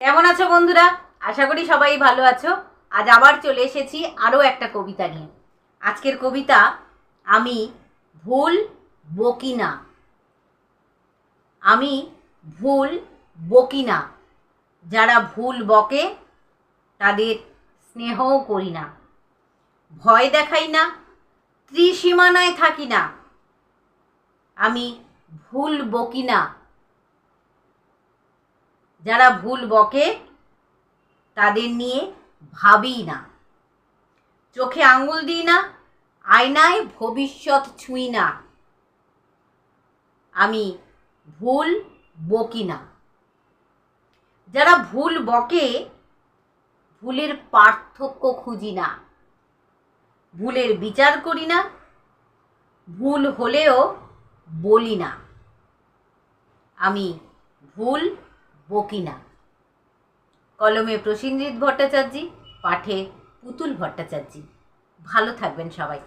কেমন আছো বন্ধুরা? আশা করি সবাই ভালো আছো। আজ আবার চলে এসেছি আরও একটা কবিতা নিয়ে। আজকের কবিতা আমি ভুল বকি না আমি ভুল বকি না যারা ভুল বকে, তাদের স্নেহও করি না। ভয় দেখাই না, ত্রিসীমানায় থাকি না। আমি ভুল বকি না যারা ভুল বকে, তাদের নিয়ে ভাবি না। চোখে আঙুল দিই না, আয়নায় ভবিষ্যৎ ছুঁই না। আমি ভুল বকি না। যারা ভুল বকে, ভুলের পার্থক্য খুঁজি না। ভুলের বিচার করি না, ভুল হলেও বলি না। আমি ভুল বকি না কলমে প্রসেনজিৎ ভট্টাচার্য পাঠে পুতুল ভট্টাচার্য। ভালো থাকবেন সবাই।